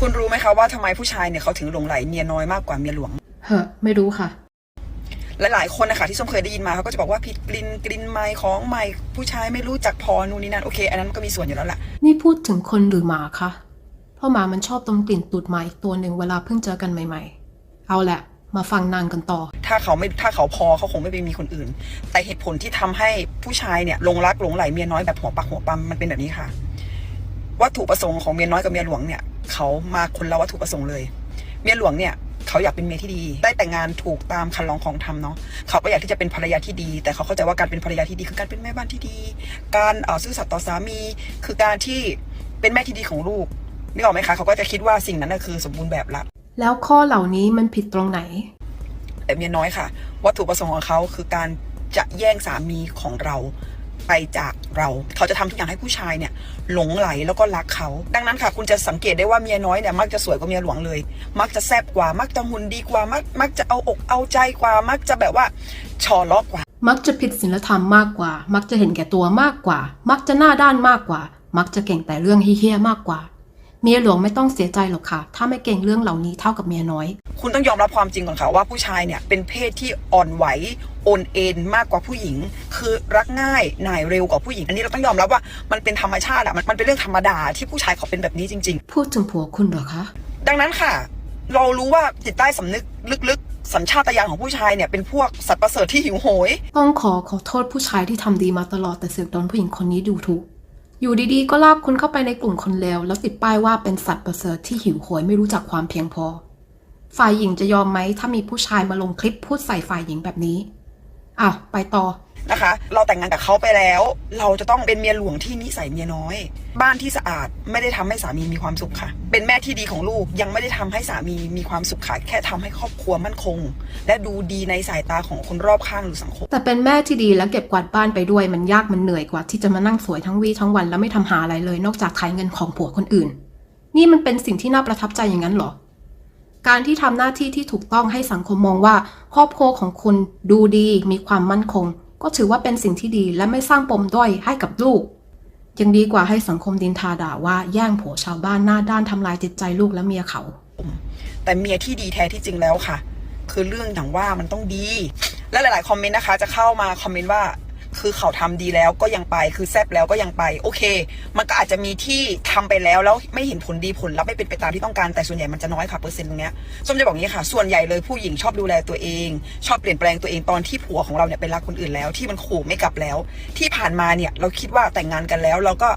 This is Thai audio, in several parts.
คุณรู้ไหมคะว่าทำไมผู้ชายเนี่ยเขาถึงหลงไหลเมียน้อยมากกว่าเมียหลวงเฮ้อไม่รู้ค่ะหลายๆคนนะคะที่ส้มเคยได้ยินมาเขาก็จะบอกว่าผิดกลิ่นกลิ่นไม้ของใหม่ผู้ชายไม่รู้จักพอนู่นนี่นั่นโอเค อันนั้นก็มีส่วนอยู่แล้วแหละนี่พูดถึงคนหรือหมาคะเพราะหมามันชอบดมกลิ่นตูดหมาอีกตัวหนึ่งเวลาเพิ่งเจอกันใหม่ ๆ เอาแหละมาฟังนางกันต่อ ถ้าเขาไม่ถ้าเขาพอเขาคงไม่ไปมีคนอื่น แต่เหตุผลที่ทำให้ผู้ชายเนี่ยหลงรักหลงไหลเมียน้อยแบบหัวปักหัวปั๊มมันเป็นแบบนี้ค่ะ วัตถุประสงค์ของเมียน้อยกับเมียหลวงเนี่ย เขามาคนละวัตถุประสงค์เลย เมียหลวงเนี่ยเขาอยากเป็นเมียที่ดี ได้แต่งงานถูกตามคันลองของธรรมเนาะเขาก็อยากที่จะเป็นภรรยาที่ดี แต่เขาเข้าใจว่าการเป็นภรรยาที่ดีคือการเป็นแม่บ้านที่ดี การเอ่อซื่อสัตย์ต่อสามี คือการที่เป็นแม่ที่ดีของลูกนึกออกไหมคะเขาก็จะคิดว่าสิ่งนั้นน่ะคือสมบูรณ์แบบละแล้วข้อเหล่านี้มันผิดตรงไหน แต่เมียน้อยค่ะ วัตถุประสงค์ของเขาคือการจะแย่งสามีของเรา ไปจากเรา เขาจะทำทุกอย่างให้ผู้ชายเนี่ยหลงไหลแล้วก็รักเขา ดังนั้นค่ะ คุณจะสังเกตได้ว่าเมียน้อยเนี่ยมักจะสวยกว่าเมียหลวงเลย มักจะแซ่บกว่า มักจะหุ่นดีกว่า มักมักจะเอาอกเอาใจกว่า มักจะแบบว่าชอล้อกว่า มักจะผิดศีลธรรมมากกว่า มักจะเห็นแก่ตัวมากกว่า มักจะหน้าด้านมากกว่า มักจะเก่งแต่เรื่องเฮี้ยมากกว่า เมียหลวงไม่ต้องเสียใจหรอกค่ะ ถ้าไม่เก่งเรื่องเหล่านี้เท่ากับเมียน้อย คุณต้องยอมรับความจริงก่อนค่ะว่าผู้ชายเนี่ยเป็นเพศที่อ่อนไหวโอนเอ็นมากกว่าผู้หญิง คือรักง่ายหน่ายเร็วกว่าผู้หญิง อันนี้เราต้องยอมรับว่ามันเป็นธรรมชาติอะมันมันเป็นเรื่องธรรมดาที่ผู้ชายเขาเป็นแบบนี้จริง ๆ พูดถึงผัวคุณเหรอคะ ดังนั้นค่ะ เรารู้ว่าจิตใต้สำนึกลึกๆ สัญชาตญาณของผู้ชายเนี่ยเป็นพวกสัตว์ประเสริฐที่หิวโหย ต้องขอขอโทษผู้ชายที่ทำดีมาตลอดแต่เสือกโดนผู้หญิงคนนี้ดูถูกอยู่ดีๆ ก็ลากคุณเข้าไปในกลุ่มคนเลวแล้วติดป้ายว่าเป็นสัตว์ประเสริฐที่หิวโหยไม่รู้จักความเพียงพอ ฝ่ายหญิงจะยอมไหมถ้ามีผู้ชายมาลงคลิปพูดใส่ฝ่ายหญิงแบบนี้อ้าวไปต่อนะคะ เราแต่งงานกับเขาไปแล้ว เราจะต้องเป็นเมียหลวงที่นิสัยเมียน้อย บ้านที่สะอาดไม่ได้ทำให้สามีมีความสุขค่ะ เป็นแม่ที่ดีของลูกยังไม่ได้ทำให้สามีมีความสุขค่ะแค่ทำให้ครอบครัวมั่นคง และดูดีในสายตาของคนรอบข้างหรือสังคม แต่เป็นแม่ที่ดีแล้วเก็บกวาดบ้านไปด้วยมันยากมันเหนื่อยกว่าที่จะมานั่งสวยทั้งวี่ทั้งวันแล้วไม่ทำหาอะไรเลย นอกจากขายเงินของผัวคนอื่น นี่มันเป็นสิ่งที่น่าประทับใจอย่างนั้นเหรอ การที่ทำหน้าที่ที่ถูกต้องให้สังคมมองว่า ครอบครัวของคุณดูดีมีความมั่นคง ก็ถือว่าเป็นสิ่งที่ดีและไม่สร้างปมด้อยให้กับลูก ยังดีกว่าให้สังคมดินทาด่าว่าแย่งผัวชาวบ้านหน้าด้านทำลายจิตใจลูกและเมียเขา แต่เมียที่ดีแท้ที่จริงแล้วค่ะ คือเรื่องอย่างว่ามันต้องดี และหลาย ๆ คอมเมนต์นะคะ จะเข้ามาคอมเมนต์ว่า คือเขาทำดีแล้วก็ยังไปคือแซบแล้วก็ยังไป โอเค มันก็อาจจะมีที่ทำไปแล้วแล้วไม่เห็นผลดีผลลัพธ์ไม่เป็นไปตามที่ต้องการแต่ส่วนใหญ่มันจะน้อยค่ะเปอร์เซ็นต์ตรงเนี้ยส้มจะบอกอย่างนี้ค่ะ ส่วนใหญ่เลยผู้หญิงชอบดูแลตัวเอง ชอบเปลี่ยนแปลงตัวเองตอนที่ผัวของเราเนี่ยไปรักคนอื่นแล้ว ที่มันขู่ไม่กลับแล้ว ที่ผ่านมาเนี่ยเราคิดว่าแต่งงานกันแล้วเราก็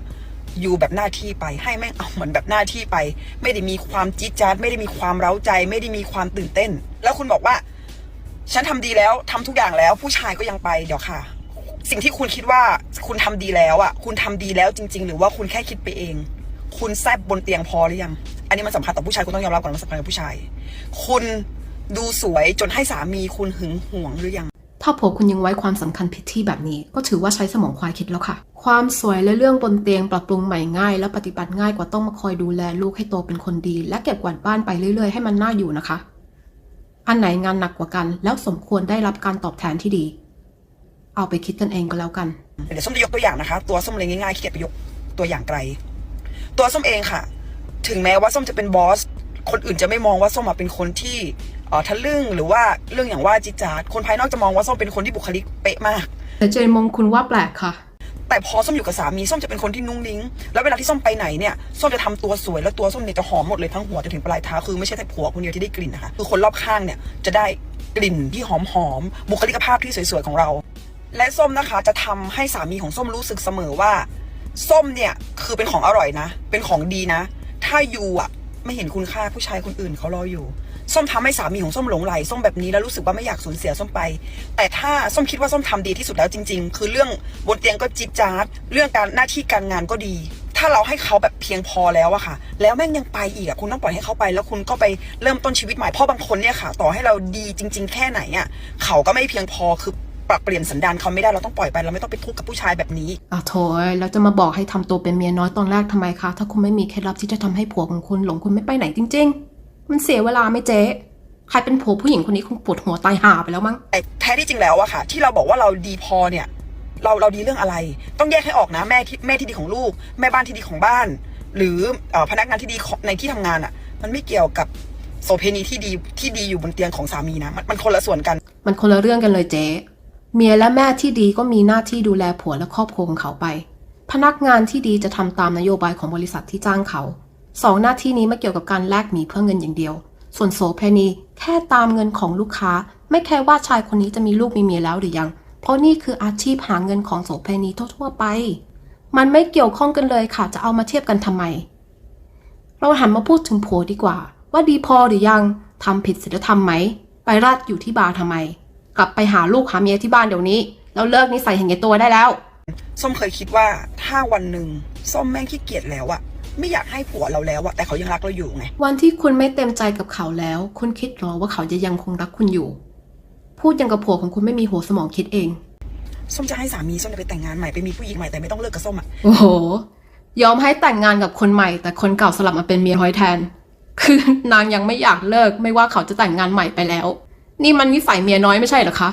อยู่แบบหน้าที่ไปให้แม่งเอาเหมือนแบบหน้าที่ไป ไม่ได้มีความจี๊ดจ๊าดไม่ได้มีความเร้าใจ ไม่ได้มีความตื่นเต้น แล้วคุณบอกว่า ฉันทำดีแล้วทำทุกอย่างแล้ว ผู้ชายก็ยังไปเดี๋ยวค่ะ สิ่งที่คุณคิดว่าคุณทำดีแล้วอะ คุณทำดีแล้วจริง ๆ หรือว่าคุณแค่คิดไปเอง คุณแซบบนเตียงพอหรือยัง อันนี้มันสำคัญต่อผู้ชายคุณต้องยอมรับก่อนมันสำคัญกับผู้ชาย คุณดูสวยจนให้สามีคุณหึงหวงหรือยัง ถ้าผัวคุณยังไว้ความสำคัญผิดที่แบบนี้ ก็ถือว่าใช้สมองควายคิดแล้วค่ะ ความสวยและเรื่องบนเตียงปรับปรุงใหม่ง่าย และปฏิบัติง่ายกว่าต้องมาคอยดูแลลูกให้โตเป็นคนดี และเก็บกวาดบ้านไปเรื่อยๆให้มันน่าอยู่นะคะ อันไหนงานหนักกว่ากัน แล้วสมควรได้รับการตอบแทนที่ดี เอาไปคิดกันเองก็แล้วกัน เดี๋ยวส้มจะยกตัวอย่างนะคะ ตัวส้มเลยง่ายๆขี้เกียจไปยกตัวอย่างไกล ตัวส้มเองค่ะ ถึงแม้ว่าส้มจะเป็นบอส คนอื่นจะไม่มองว่าส้มอะเป็นคนที่เอ่อทะลึ่งหรือว่าเรื่องอย่างว่าจิจาดคนภายนอกจะมองว่าส้มเป็นคนที่บุคลิกเป๊ะมาก แต่เจนมองคุณว่าแปลกค่ะ แต่พอส้มอยู่กับสามีส้มจะเป็นคนที่นุ่งนิ้ง แล้วเวลาที่ส้มไปไหนเนี่ยส้มจะทำตัวสวยแล้วตัวส้มเนี่ยจะหอมหมดเลยทั้งหัวจนถึงปลายเท้าคือไม่ใช่แต่ผัวคนเดียวที่ได้กลิ่นนะคะคือคนรอบข้างเนี่ยจะได้กลิ่นที่หอมหอมๆบุคลิกภาพที่สวยๆของเรา และส้มนะคะจะทำให้สามีของส้มรู้สึกเสมอว่า ส้มเนี่ยคือเป็นของอร่อยนะ เป็นของดีนะ ถ้าอยู่อะไม่เห็นคุณค่าผู้ชายคนอื่นเขารออยู่ ส้มทำให้สามีของส้มหลงไหลส้มแบบนี้แล้วรู้สึกว่าไม่อยากสูญเสียส้มไป แต่ถ้าส้มคิดว่าส้มทำดีที่สุดแล้วจริง ๆ คือเรื่องบนเตียงก็จิบจาดเรื่องการหน้าที่การงานก็ดี ถ้าเราให้เขาแบบเพียงพอแล้วอะค่ะ แล้วแม่งยังไปอีกอะคุณต้องปล่อยให้เขาไป แล้วคุณก็ไปเริ่มต้นชีวิตใหม่เพราะบางคนเนี่ยค่ะ ต่อให้เราดีจริง ๆ แค่ไหนอะเขาก็ไม่เพียงพอคือ ปรับเปลี่ยนสันดานเขาไม่ได้เราต้องปล่อยไปเราไม่ต้องไปทุกข์กับผู้ชายแบบนี้อะโถยแล้วจะมาบอกให้ทำตัวเป็นเมียน้อยตอนแรกทำไมคะ ถ้าคุณไม่มีเคล็ดลับที่จะทำให้ผัวของคุณหลงคุณไม่ไปไหนจริง ๆ มันเสียเวลาไหมเจ๊ใครเป็นผัวผู้หญิงคนนี้คงปวดหัวตายห่าไปแล้วมั้งแต่แท้ที่จริงแล้วอะค่ะ ที่เราบอกว่าเราดีพอเนี่ย เราเราดีเรื่องอะไร ต้องแยกให้ออกนะแม่ที่แม่ที่ดีของลูก แม่บ้านที่ดีของบ้าน หรือเอ่อพนักงานที่ดีของในที่ทำงานอะมันไม่เกี่ยวกับโสเพณีที่ดีที่ดีอยู่บนเตียงของสามีนะมันมันคนละส่วนกัน มันคนละเรื่องกันเลยเจ๊ เมียและแม่ที่ดีก็มีหน้าที่ดูแลผัวและครอบครัวของเขาไป พนักงานที่ดีจะทำตามนโยบายของบริษัทที่จ้างเขาสองหน้าที่นี้ไม่เกี่ยวกับการแลกหมีเพื่อเงินอย่างเดียว ส่วนโสเพณีแค่ตามเงินของลูกค้า ไม่แค่ว่าชายคนนี้จะมีลูกมีเมียแล้วหรือยัง เพราะนี่คืออาชีพหาเงินของโสเพณีทั่วๆไป มันไม่เกี่ยวข้องกันเลยค่ะ จะเอามาเทียบกันทำไม เราหันมาพูดถึงผัวดีกว่า ว่าดีพอหรือยังทำผิดศีลธรรมไหม ไปราดอยู่ที่บาร์ทำไม กลับไปหาลูกหาเมียที่บ้านเดี๋ยวนี้ แล้วเลิกนิสัยเห็นแก่ตัวได้แล้ว ส้มเคยคิดว่าถ้าวันหนึ่งส้มแม่งขี้เกียจแล้วอะไม่อยากให้ผัวเราแล้วอะแต่เขายังรักเราอยู่ไง วันที่คุณไม่เต็มใจกับเขาแล้ว คุณคิดหรอว่าเขาจะยังคงรักคุณอยู่ พูดยังกับผัวของคุณไม่มีหัวสมองคิดเอง ส้มจะให้สามีส้มจะไปแต่งงานใหม่ไปมีผู้หญิงใหม่แต่ไม่ต้องเลิกกับส้มอะโอ้โห ยอมให้แต่งงานกับคนใหม่ แต่คนเก่าสลับมาเป็นเมียหอยแทน คือนางยังไม่อยากเลิก ไม่ว่าเขาจะแต่งงานใหม่ไปแล้ว นี่มันนิสัยเมียน้อยไม่ใช่เหรอคะ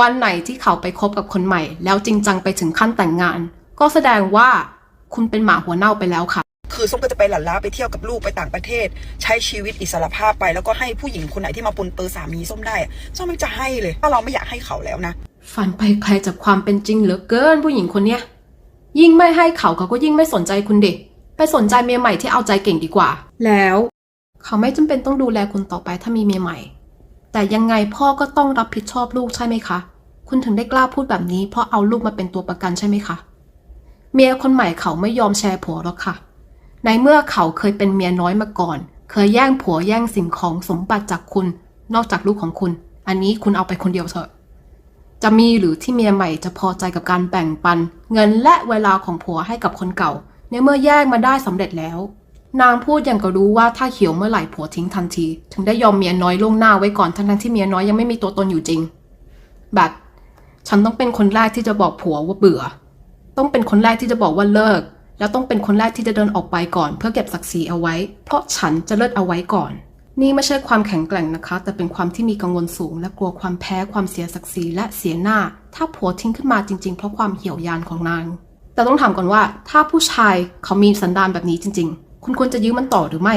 วันไหนที่เขาไปคบกับคนใหม่ แล้วจริงจังไปถึงขั้นแต่งงาน ก็แสดงว่าคุณเป็นหมาหัวเน่าไปแล้วค่ะ คือส้มก็จะไปหลั่นล้าไปเที่ยวกับลูกไปต่างประเทศ ใช้ชีวิตอิสรภาพไป แล้วก็ให้ผู้หญิงคนไหนที่มาปนเปื้อสามีส้มได้อะส้มมันจะให้เลยถ้าเราไม่อยากให้เขาแล้วนะฝันไปไกลจากความเป็นจริงเหลือเกินผู้หญิงคนเนี้ยยิ่งไม่ให้เขาเขาก็ยิ่งไม่สนใจคุณเด็กไปสนใจเมียใหม่ที่เอาใจเก่งดีกว่า แล้ว เขาไม่จำเป็นต้องดูแลคุณต่อไปถ้ามีเมียใหม่ แต่ยังไงพ่อก็ต้องรับผิดชอบลูกใช่ไหมคะ คุณถึงได้กล้าพูดแบบนี้ เพราะเอาลูกมาเป็นตัวประกันใช่ไหมคะ เมียคนใหม่เขาไม่ยอมแชร์ผัวหรอกค่ะ ในเมื่อเขาเคยเป็นเมียน้อยมาก่อน เคยแย่งผัวแย่งสิ่งของสมบัติจากคุณ นอกจากลูกของคุณ อันนี้คุณเอาไปคนเดียวเถอะ จะมีหรือที่เมียใหม่จะพอใจกับการแบ่งปัน เงินและเวลาของผัวให้กับคนเก่า ในเมื่อแยกมาได้สำเร็จแล้ว นางพูดอย่างก็รู้ว่าถ้าเขียวเมื่อไหร่ผัวทิ้งทันที ถึงได้ยอมเมียน้อยล่วงหน้าไว้ก่อนทั้งที่เมียน้อยยังไม่มีตัวตนอยู่จริง แบบ ฉันต้องเป็นคนแรกที่จะบอกผัวว่าเบื่อ ต้องเป็นคนแรกที่จะบอกว่าเลิก แล้วต้องเป็นคนแรกที่จะเดินออกไปก่อน เพื่อเก็บศักดิ์ศรีเอาไว้ เพราะฉันจะเลิศเอาไว้ก่อน นี่ไม่ใช่ความแข็งแกร่งนะคะ แต่เป็นความที่มีกังวลสูง และกลัวความแพ้ความเสียศักดิ์ศรีและเสียหน้า ถ้าผัวทิ้งขึ้นมาจริง ๆ เพราะความเหี่ยวยานของนาง แต่ต้องถามก่อนว่า ถ้าผู้ชายเขามีสันดานแบบนี้จริง ๆ คุณควรจะยื้อมันต่อหรือไม่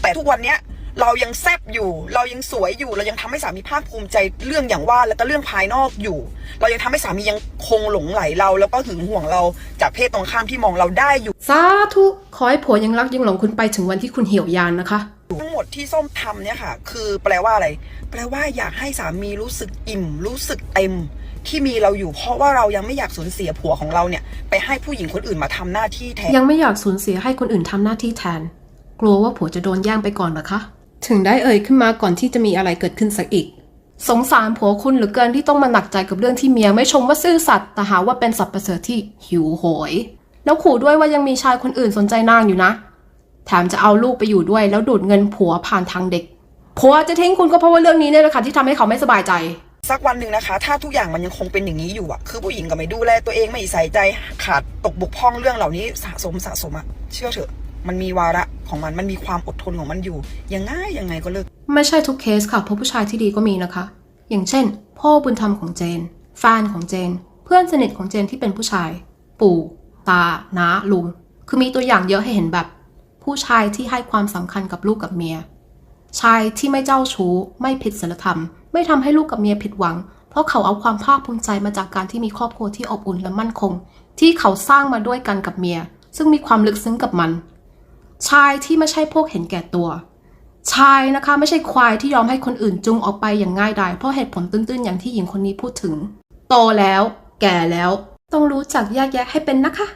แต่ทุกวันเนี้ยเรายังแซบอยู่ เรายังสวยอยู่ เรายังทำให้สามีภาคภูมิใจเรื่องอย่างว่าแล้วก็เรื่องภายนอกอยู่ เรายังทำให้สามียังคงหลงไหลเรา แล้วก็หึงห่วงเราจากเพศตรงข้ามที่มองเราได้อยู่ สาธุขอให้ผัวยังรักยังหลงคุณไปถึงวันที่คุณเหี่ยวยานนะคะ ทั้งหมดที่ส้มทำเนี่ยค่ะ คือแปลว่าอะไร แปลว่าอยากให้สามีรู้สึกอิ่ม รู้สึกเต็ม ที่มีเราอยู่เพราะว่าเรายังไม่อยากสูญเสียผัวของเราเนี่ย ไปให้ผู้หญิงคนอื่นมาทำหน้าที่แทน ยังไม่อยากสูญเสียให้คนอื่นทำหน้าที่แทน กลัวว่าผัวจะโดนย่งไปก่อนหรอคะ ถึงได้เอ่ยขึ้นมาก่อนที่จะมีอะไรเกิดขึ้นสักอีก สงสารผัวคุณเหรือเกินที่ต้องมาหนักใจกับเรื่องที่เมียไม่ชมว่าซื่อสัตย์แต่หาว่าเป็นสัตว์ประเสริฐที่หิวโหย แล้วขู่ด้วยว่ายังมีชายคนอื่นสนใจนางอยู่นะ แถมจะเอาลูกไปอยู่ด้วย แล้วดูดเงินผัวผ่านทางเด็กผัวจะทิ้งคุณก็เพราะว่าเรื่องนี้เนี่ยแหละค่ะที่ทำให้เขาไม่สบายใจ สักวันหนึ่งนะคะ ถ้าทุกอย่างมันยังคงเป็นอย่างนี้อยู่อะคือผู้หญิงก็ไม่ดูแลตัวเองไม่ใส่ใจขาดตกบกพร่องเรื่องเหล่านี้สะสมสะสมอะเชื่อเถอะ มันมีวาระของมันมันมีความอดทนของมันอยู่ยังง่ายยังไงก็เลิก ไม่ใช่ทุกเคสค่ะเพราะผู้ชายที่ดีก็มีนะคะ อย่างเช่น พ่อบุญธรรมของเจนแฟนของเจน เพื่อนสนิทของเจนที่เป็นผู้ชาย ปู่ ตาน้าลุง คือมีตัวอย่างเยอะให้เห็นแบบ ผู้ชายที่ให้ความสำคัญกับลูกกับเมียชายที่ไม่เจ้าชู้ไม่ผิดศีลธรรม ไม่ทำให้ลูกกับเมียผิดหวัง เพราะเขาเอาความภาคภูมิใจมาจากการที่มีครอบครัวที่อบอุ่นและมั่นคง ที่เขาสร้างมาด้วยกันกับเมีย ซึ่งมีความลึกซึ้งกับมัน ชายที่ไม่ใช่พวกเห็นแก่ตัว ชายนะคะไม่ใช่ควายที่ยอมให้คนอื่นจุงออกไปอย่างง่ายดายเพราะเหตุผลตื้นๆ อย่างที่หญิงคนนี้พูดถึง โตแล้ว แก่แล้ว ต้องรู้จักแยกแยะให้เป็นนะคะ